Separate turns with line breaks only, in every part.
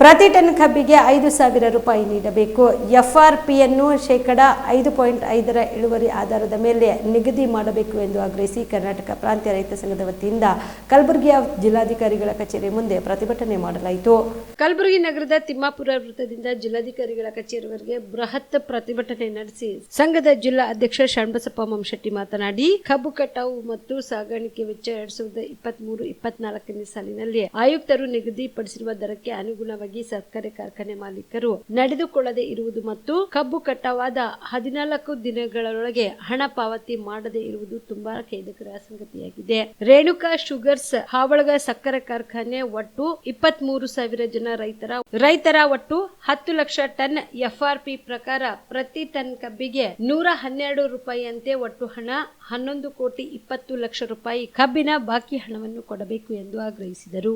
ಪ್ರತಿ ಟನ್ ಕಬ್ಬಿಗೆ ಐದು ಸಾವಿರ ರೂಪಾಯಿ ನೀಡಬೇಕು. ಎಫ್ಆರ್ಪಿಯನ್ನು ಶೇಕಡ ಐದು ಪಾಯಿಂಟ್ ಐದರ ಇಳುವರಿ ಆಧಾರದ ಮೇಲೆ ನಿಗದಿ ಮಾಡಬೇಕು ಎಂದು ಆಗ್ರಹಿಸಿ ಕರ್ನಾಟಕ ಪ್ರಾಂತ್ಯ ರೈತ ಸಂಘದ ವತಿಯಿಂದ ಕಲಬುರಗಿಯ ಜಿಲ್ಲಾಧಿಕಾರಿಗಳ ಕಚೇರಿ ಮುಂದೆ ಪ್ರತಿಭಟನೆ ಮಾಡಲಾಯಿತು. ಕಲಬುರಗಿ ನಗರದ ತಿಮ್ಮಾಪುರ ವೃತ್ತದಿಂದ ಜಿಲ್ಲಾಧಿಕಾರಿಗಳ ಕಚೇರಿವರೆಗೆ ಬೃಹತ್ ಪ್ರತಿಭಟನೆ ನಡೆಸಿ ಸಂಘದ ಜಿಲ್ಲಾ ಅಧ್ಯಕ್ಷ ಶಣ್ಬಸಪ್ಪ ಮಂಶೆಟ್ಟಿ ಮಾತನಾಡಿ, ಕಬ್ಬು ಕಟಾವು ಮತ್ತು ಸಾಗಾಣಿಕೆ ವೆಚ್ಚ ಎರಡ್ ಸಾವಿರದ ಇಪ್ಪತ್ತ್ ಮೂರು ಇಪ್ಪತ್ನಾಲ್ಕನೇ ಸಾಲಿನಲ್ಲಿ ಆಯುಕ್ತರು ನಿಗದಿಪಡಿಸಿರುವ ದರಕ್ಕೆ ಅನುಗುಣವಾಗಿ ಸಕ್ಕರೆ ಕಾರ್ಖಾನೆ ಮಾಲೀಕರು ನಡೆದುಕೊಳ್ಳದೆ ಇರುವುದು ಮತ್ತು ಕಬ್ಬು ಕಟ್ಟವಾದ ಹದಿನಾಲ್ಕು ದಿನಗಳೊಳಗೆ ಹಣ ಪಾವತಿ ಮಾಡದೇ ಇರುವುದು ತುಂಬಾ ಖೇದಕರ ಸಂಗತಿಯಾಗಿದೆ. ರೇಣುಕಾ ಶುಗರ್ಸ್ ಹಾವಳಗ ಸಕ್ಕರೆ ಕಾರ್ಖಾನೆ ಒಟ್ಟು ಇಪ್ಪತ್ತ್ ಮೂರು ಸಾವಿರ ಜನ ರೈತರ ರೈತರ ಒಟ್ಟು ಹತ್ತು ಲಕ್ಷ ಟನ್ ಎಫ್ಆರ್ಪಿ ಪ್ರಕಾರ ಪ್ರತಿ ಟನ್ ಕಬ್ಬಿಗೆ ನೂರ ಹನ್ನೆರಡು ರೂಪಾಯಿಯಂತೆ ಒಟ್ಟು ಹಣ ಹನ್ನೊಂದು ಕೋಟಿ ಇಪ್ಪತ್ತು ಲಕ್ಷ ರೂಪಾಯಿ ಕಬ್ಬಿನ ಬಾಕಿ ಹಣವನ್ನು ಕೊಡಬೇಕು ಎಂದು ಆಗ್ರಹಿಸಿದರು.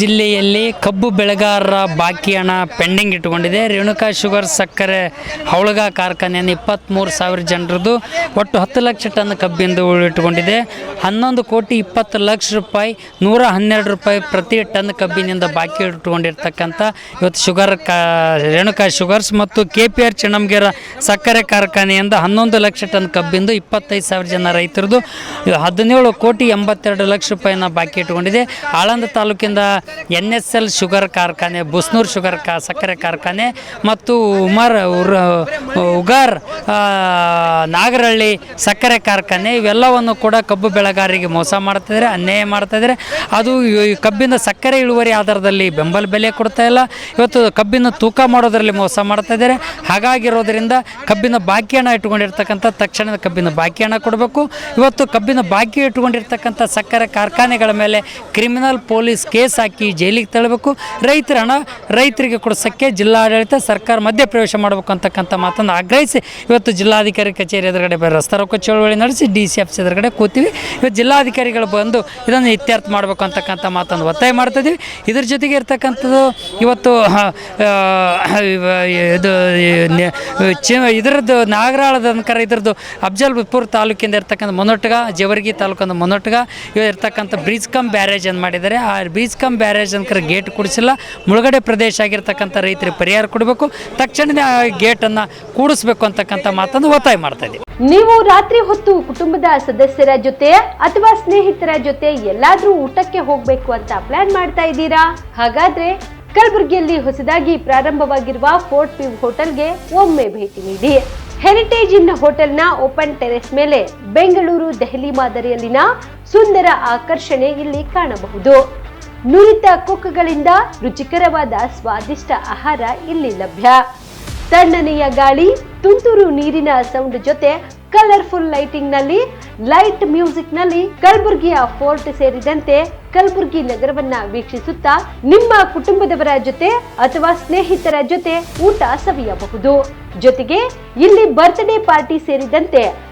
ಜಿಲ್ಲೆಯಲ್ಲಿ ಕಬ್ಬು ಬೆಳೆಗಾರರ ಬಾಕಿ ಹಣ ಪೆಂಡಿಂಗ್ ಇಟ್ಟುಕೊಂಡಿದೆ. ರೇಣುಕಾ ಶುಗರ್ ಸಕ್ಕರೆ ಹೌಳಗ ಕಾರ್ಖಾನೆಯನ್ನು ಇಪ್ಪತ್ತ್ಮೂರು ಸಾವಿರ ಜನರದ್ದು ಒಟ್ಟು ಹತ್ತು ಲಕ್ಷ ಟನ್ ಕಬ್ಬಿಂದು ಇಟ್ಟುಕೊಂಡಿದೆ. ಹನ್ನೊಂದು ಕೋಟಿ ಇಪ್ಪತ್ತು ಲಕ್ಷ ರೂಪಾಯಿ, ನೂರ ಹನ್ನೆರಡು ರೂಪಾಯಿ ಪ್ರತಿ ಟನ್ ಕಬ್ಬಿನಿಂದ ಬಾಕಿ ಇಟ್ಟುಕೊಂಡಿರ್ತಕ್ಕಂಥ ಇವತ್ತು ಶುಗರ್ ಕಾ, ರೇಣುಕಾ ಶುಗರ್ಸ್ ಮತ್ತು ಕೆ ಪಿ ಆರ್ ಚಿಣಮ್ಗೇರ ಸಕ್ಕರೆ ಕಾರ್ಖಾನೆಯಿಂದ ಹನ್ನೊಂದು ಲಕ್ಷ ಟನ್ ಕಬ್ಬಿಂದು ಇಪ್ಪತ್ತೈದು ಸಾವಿರ ಜನ ರೈತರದು ಹದಿನೇಳು ಕೋಟಿ ಎಂಬತ್ತೆರಡು ಲಕ್ಷ ರೂಪಾಯಿನ ಬಾಕಿ ಇಟ್ಟುಕೊಂಡಿದೆ. ಆಳಂದ ತಾಲೂಕಿಂದ ಎನ್ ಎಸ್ ಎಲ್ ಶುಗರ್ ಕಾರ್ಖಾನೆ ಬುಸ್ನೂರ್ ಶುಗರ್ ಕಾ, ಸಕ್ಕರೆ ಕಾರ್ಖಾನೆ ಮತ್ತು ಉಮರ್ ಉಗಾರ್ ನಾಗರಹಳ್ಳಿ ಸಕ್ಕರೆ ಕಾರ್ಖಾನೆ ಇವೆಲ್ಲವನ್ನು ಕೂಡ ಕಬ್ಬು ಬೆಳೆಗಾರರಿಗೆ ಮೋಸ ಮಾಡ್ತಿದ್ದಾರೆ, ಅನ್ಯಾಯ ಮಾಡ್ತಾಯಿದ್ದಾರೆ ಅದು ಕಬ್ಬಿನ ಸಕ್ಕರೆ ಇಳುವರಿ ಆಧಾರದಲ್ಲಿ ಬೆಂಬಲ ಬೆಲೆ ಕೊಡ್ತಾ ಇಲ್ಲ. ಇವತ್ತು ಕಬ್ಬಿನ ತೂಕ ಮಾಡೋದರಲ್ಲಿ ಮೋಸ ಮಾಡ್ತಾ ಇದ್ದಾರೆ. ಹಾಗಾಗಿರೋದ್ರಿಂದ ಕಬ್ಬಿನ ಬಾಕಿ ಹಣ ಇಟ್ಕೊಂಡಿರ್ತಕ್ಕಂಥ ತಕ್ಷಣದ ಕಬ್ಬಿನ ಬಾಕಿ ಹಣ ಕೊಡಬೇಕು. ಇವತ್ತು ಕಬ್ಬಿನ ಬಾಕಿ ಇಟ್ಕೊಂಡಿರ್ತಕ್ಕಂಥ ಸಕ್ಕರೆ ಕಾರ್ಖಾನೆಗಳ ಮೇಲೆ ಕ್ರಿಮಿನಲ್ ಪೊಲೀಸ್ ಕೇಸ್ ಹಾಕಿ ಜೈಲಿಗೆ ತಳ್ಳಬೇಕು ರೈತರ ಹಣ ರೈತರಿಗೆ ಕೊಡಿಸೋಕ್ಕೆ ಜಿಲ್ಲಾಡಳಿತ ಸರ್ಕಾರ ಮಧ್ಯಪ್ರವೇಶ ಮಾಡಬೇಕು ಅಂತಕ್ಕಂಥ ಮಾತನ್ನು ಆಗ್ರಹಿಸಿ ಇವತ್ತು ಜಿಲ್ಲಾಧಿಕಾರಿ ಕಚೇರಿ ಎದುರುಗಡೆ ರಸ್ತೆ ರೊಕ್ಕ ಚಳವಳಿ ನಡೆಸಿ ಡಿ ಸಿ ಆಫೀಸ್ ಎದುರುಗಡೆ ಕೂತೀವಿ. ಇವತ್ತು ಜಿಲ್ಲಾಧಿಕಾರಿಗಳು ಬಂದು ಇದನ್ನು ಇತ್ಯರ್ಥ ಮಾಡಬೇಕು ಅಂತಕ್ಕಂಥ ಮಾತನ್ನು ಒತ್ತಾಯ ಮಾಡ್ತಿದ್ದೀವಿ ಇದ್ರ ಜೊತೆಗೆ ಇರ್ತಕ್ಕಂಥದ್ದು ಇವತ್ತು ಇದು ಇದರದ್ದು ನಾಗರಾಳದ ಅನ್ಕರ ಇದ್ರದ್ದು ಅಫ್ಜಲ್ಪುರ್ ತಾಲೂಕಿಂದ ಇರ್ತಕ್ಕಂಥ ಮೊನೊಟ್ಗ ಜವರ್ಗಿ ತಾಲೂಕಿಂದ ಮೊನೊಟ್ಗ ಇವ ಇರ್ತಕ್ಕಂಥ ಬ್ರಿಜ್ ಕಮ್ ಬ್ಯಾರೇಜ್ ಅನ್ನು ಮಾಡಿದ್ದಾರೆ. ಆ ಬ್ರಿಜ್ ಕಮ್ ಬ್ಯಾರೇಜ್ ಅನ್ಕರ ಗೇಟ್ ಕೊಡಿಸಿಲ್ಲ. ಮುಳುಗಡೆ ಪ್ರದೇಶ ಆಗಿರ್ತಕ್ಕಂಥ ರೈತರಿಗೆ ಪರಿಹಾರ ಕೊಡಬೇಕು. ತಕ್ಷಣವೇ ಆ ಗೇಟನ್ನು ಕೂಡಿಸ್ಬೇಕು ಅಂತಕ್ಕಂಥ ಮಾತನ್ನು ಒತ್ತಾಯ ಮಾಡ್ತಾ ಇದ್ದೀವಿ.
ನೀವು ರಾತ್ರಿ ಹೊತ್ತು ಕುಟುಂಬದ ಸದಸ್ಯರ ಜೊತೆ ಅಥವಾ ಸ್ನೇಹಿತರ ಜೊತೆ ಎಲ್ಲಾದ್ರೂ ಊಟಕ್ಕೆ ಹೋಗ್ಬೇಕು ಅಂತ ಪ್ಲಾನ್ ಮಾಡ್ತಾ ಇದ್ದೀರಾ? ಹಾಗಾದ್ರೆ ಕಲಬುರಗಿಯಲ್ಲಿ ಹೊಸದಾಗಿ ಪ್ರಾರಂಭವಾಗಿರುವ ಫೋರ್ಟ್ ವ್ಯೂ ಹೋಟೆಲ್ಗೆ ಒಮ್ಮೆ ಭೇಟಿ ನೀಡಿ. ಹೆರಿಟೇಜ್ ಇನ್ ಹೋಟೆಲ್ನ ಓಪನ್ ಟೆರೆಸ್ ಮೇಲೆ ಬೆಂಗಳೂರು ದೆಹಲಿ ಮಾದರಿಯಲ್ಲಿನ ಸುಂದರ ಆಕರ್ಷಣೆ ಇಲ್ಲಿ ಕಾಣಬಹುದು. ನುರಿತ ಕುಕ್ಗಳಿಂದ ರುಚಿಕರವಾದ ಸ್ವಾದಿಷ್ಟ ಆಹಾರ ಇಲ್ಲಿ ಲಭ್ಯ. ತಣ್ಣನೆಯ ಗಾಳಿ, ತುಂತುರು ನೀರಿನ ಸೌಂಡ್ ಜೊತೆ ಕಲರ್ಫುಲ್ ಲೈಟಿಂಗ್ನಲ್ಲಿ ಲೈಟ್ ಮ್ಯೂಸಿಕ್ನಲ್ಲಿ ಕಲಬುರ್ಗಿಯ ಫೋರ್ಟ್ ಸೇರಿದಂತೆ ಕಲಬುರ್ಗಿ ನಗರವನ್ನ ವೀಕ್ಷಿಸುತ್ತಾ ನಿಮ್ಮ ಕುಟುಂಬದವರ ಜೊತೆ ಅಥವಾ ಸ್ನೇಹಿತರ ಜೊತೆ ಊಟ ಸವಿಯಬಹುದು. ಜೊತೆಗೆ ಇಲ್ಲಿ ಬರ್ತ್ಡೇ ಪಾರ್ಟಿ ಸೇರಿದಂತೆ